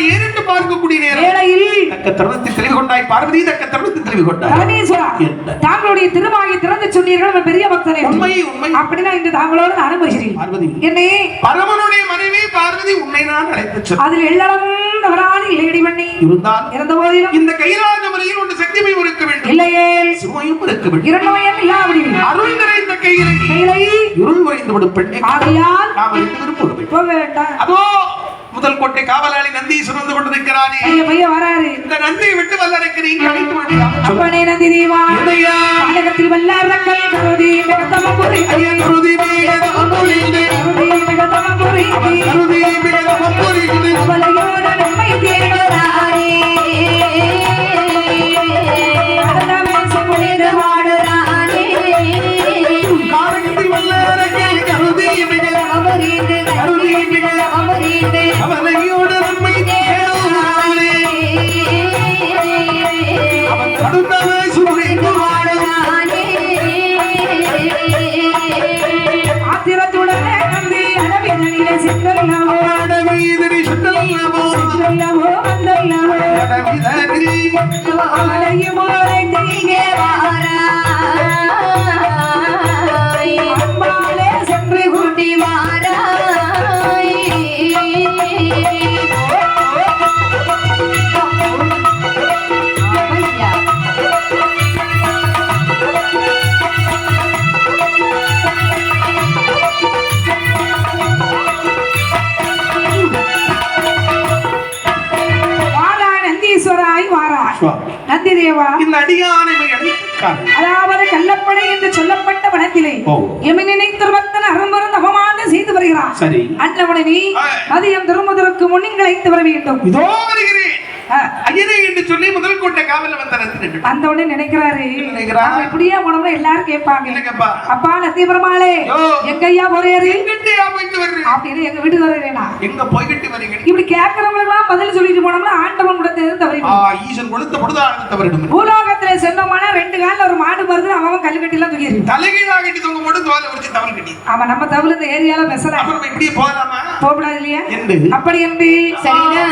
ஏறிட்டு பார்க்கக்கூடிய நேரம். வேளையில் தக்க தருணத்தில் தெளிவு கொண்டாய். பார்வதி தக்க தருணத்தில் தெளிவு கொண்டாய். பரமேஸ்வரா? தாங்களுடைய திருவாகி திறந்து சொன்னீர்கள் அவன் பெரிய பக்தனை உண்மை உண்மை. அப்படின்னா இன்று தாங்களோடு நான் அனுபவிக்கிறேன் பார்வதி. என்னை பரமனுடைய மனைவி பார்வதி உன்னை நான் அழைத்து சொல் அதில் தவறான இல்லையடி பண்ணி இருந்தால் இருந்த போதிலும் இந்த கைலாத முறையில் ஒன்று சக்திமையும் இருக்க வேண்டும். இல்லையே. சிவமையும் இருக்க வேண்டும். இரண்டோயம் இல்லாவிடி அருள் நிறைந்த கையிலை. கையிலை. இருள் உறைந்து விடும் பெண்ணை ஆகையால் நாம் வேண்டும் போக வேண்டாம். அதோ முதல் கோட்டை காவலாளி நந்தி சுமந்து கொண்டிருக்கிறானே பைய பைய வராரு. இந்த நந்தியை விட்டு வல்லரைக்கு நீங்க அழைத்து நந்தி தேவா. என்னையா? நாடகத்தில் வல்லாரங்கள் ஆலயமா தேவா. இந்த அடியானை அழைத்துக்கார் அதாவது கள்ளப்படை என்று சொல்லப்பட்ட வனத்திலே. எமி நினைத்திருவத்தன் அரும்பருந்து அவமான செய்து வருகிறான் சரி. அன்றவனை நீ. மதியம் திரும்புவதற்கு முன்னிங்கள் அழைத்து வர வேண்டும். இதோ வருகிறேன். என்று சொல்லி முதல் கோட்டை காவல வந்த நந்தி அந்த உடனே நினைக்கிறாரு. நினைக்கிறா? நம்ம இப்படியே போனோம்னா எல்லாரும் கேட்பாங்க. அப்பா யோ. எங்க ஐயா போறாரு? எங்கிட்டயா போயிட்டு வர்றேன் அப்படின்னு எங்க வீட்டுக்கு வருகிறேனா எங்க போய்கிட்டு வரீங்க இப்படி கேட்கறவங்களுக்கெல்லாம் பதில் சொல்லிட்டு போனோம்னா ஆண்டவன் கூட தெரிந்து ஆ, தவறி ஈசன் கொடுத்த பொழுதானது தவறிடும். பூலோகத்துல சென்னோம்னா ரெண்டு கால்ல ஒரு மாடு வருது அவன் கல்லு எல்லாம் தூக்கி. தலைகீழா கட்டி தொங்க போட்டு தோலை உரிச்சு தவறு கட்டி. அவன் நம்ம தவிர இந்த ஏரியால பேசுறான் அப்புறம் இப்படியே போகலாமா? போகக்கூடாது இல்லையா? என்று அப்படி என்று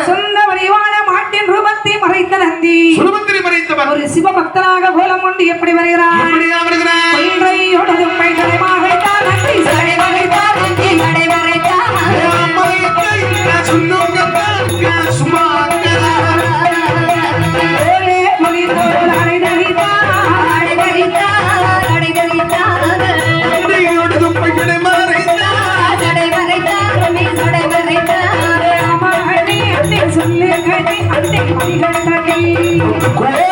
சொந்த வடிவான மாட்டின் ரூபத்தை மறைத்த நந்தி. மறைத்தவர். ஒரு சிவபக்தனாக கோலம் கொண்டு எப்படி எப்படியா வருகிறார்? கொன்றையோடு சடை அடை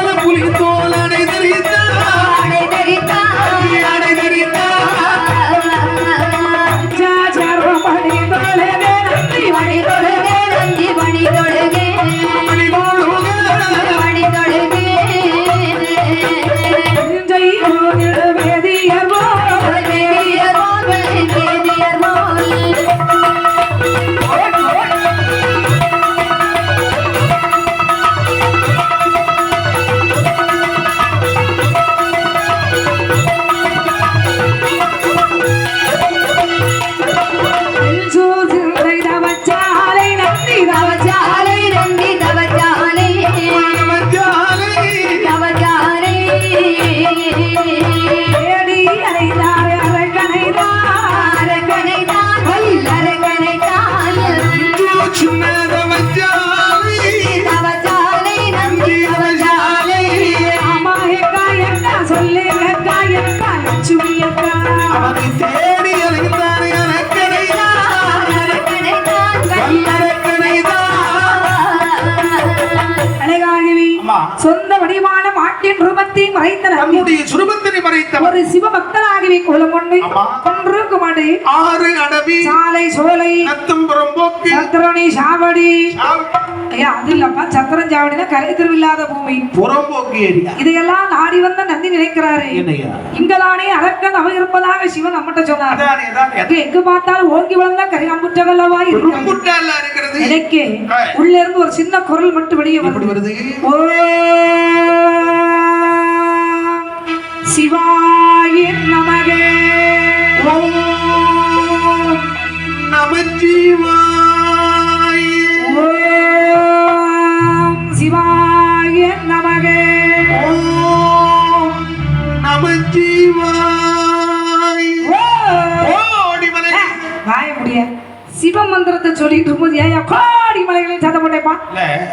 மாட்டின் ரூபத்தை மறைத்த நந்தி தன்னுடைய சுரபத்திரி மறைத்தவர். ஒரு சிவபக்தனாகவே கோலம் கொண்டு அம்மா. கொன்று குமடு ஆறு அடவி. சாலை சோலை. நத்தம் புறம்போக்கு சத்திரணி சாவடி. ஐயா அது இல்லப்பா. சத்திரம் சாவடினா கரை திருவில்லாத பூமி. புறம்போக்கு இதையெல்லாம் நாடி வந்த நந்தி நினைக்கிறாரு. இங்கதானே அரக்கன் அவ இருப்பதாக சிவன் நம்மகிட்ட சொன்னார். எங்க பார்த்தாலும் ஓங்கி வளர்ந்தா கரியாம்புற்றவல்லவா இருக்கிறது? எனக்கு உள்ள இருந்து ஒரு சின்ன குரல் மட்டும் வெளியே எப்படி சிவாய. நமகே. நமச்சிவாய சிவாய. நமகே நமச்சிவாய வாய முடியாது ஓம் மந்திரத்தை சொல்லிட்டு இருக்கும்போது ஏயா கோடி மலைகளில் சத்தம் போட்டேப்பா.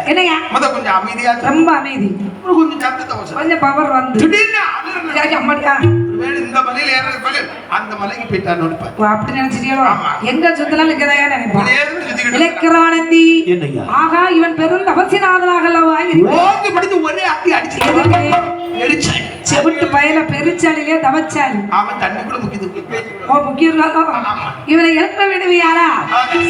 என்னையா? முத கொஞ்சம் அமைதியா. ரொம்ப அமைதி. கொஞ்சம் சத்தத்தை கொஞ்சம் பவர் வந்து. திடீர்னு அம்மாடியா? ஒருவேளை இந்த மலையில ஏறது போல அந்த மலைக்கு போயிட்டான்னு நினைப்பேன். ஓ, அப்படி நினைச்சிட்டியோ ஆமா. எங்க சுத்தலாம் நினைப்பான் இலக்கிரானந்தி என்னய்யா? ஆகா இவன் பெரும் தபசிநாதனாக அல்லவா. ஓங்கி படித்து ஒரே அடி அடிச்சு. செவிட்டு பயல பெருச்சாலிலே தவச்சாலி. அவன் தண்ணிக்குள்ள முக்கியது ஓ முக்கியம் இவனை எழுப்ப விடுவியாரா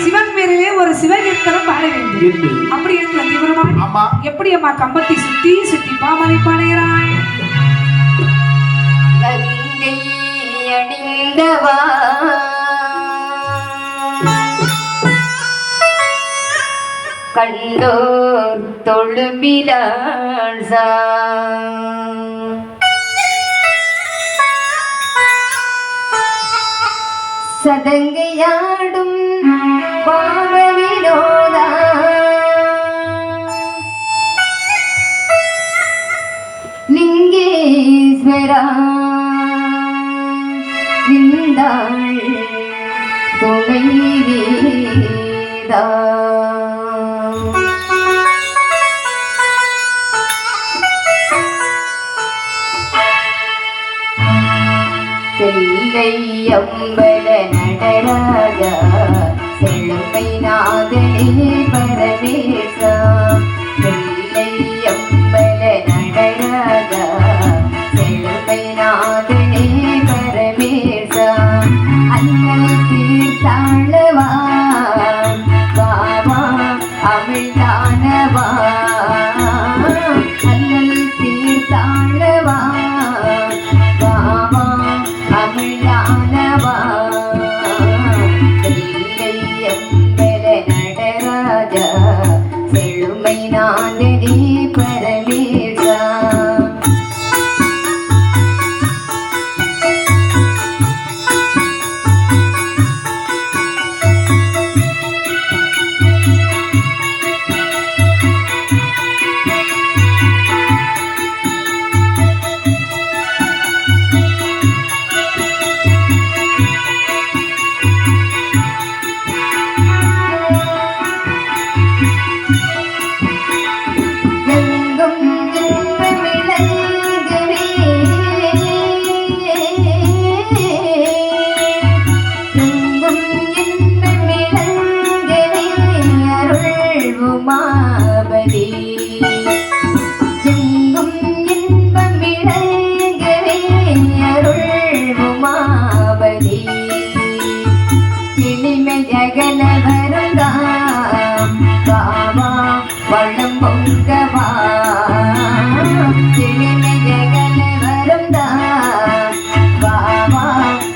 சிவன் பேரிலே ஒரு சிவகீர்த்தனம் பாட வேண்டும். அப்படி இருக்கு தீவிரமா எப்படி அம்மா கம்பத்தை சுத்தி சுத்தி பாமனை பாடுகிறாய்? கங்கை அணிந்தவா? கண்டோர் தொழும்பிலாசா സദംഗയാടും പാവവിനോദ ലിംഗേശ്വര നിന്താൾ തുണൈവീ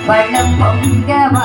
வளம் பொங்கவா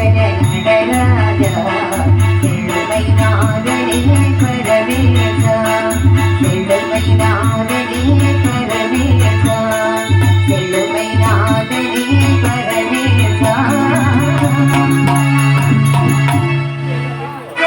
Amen.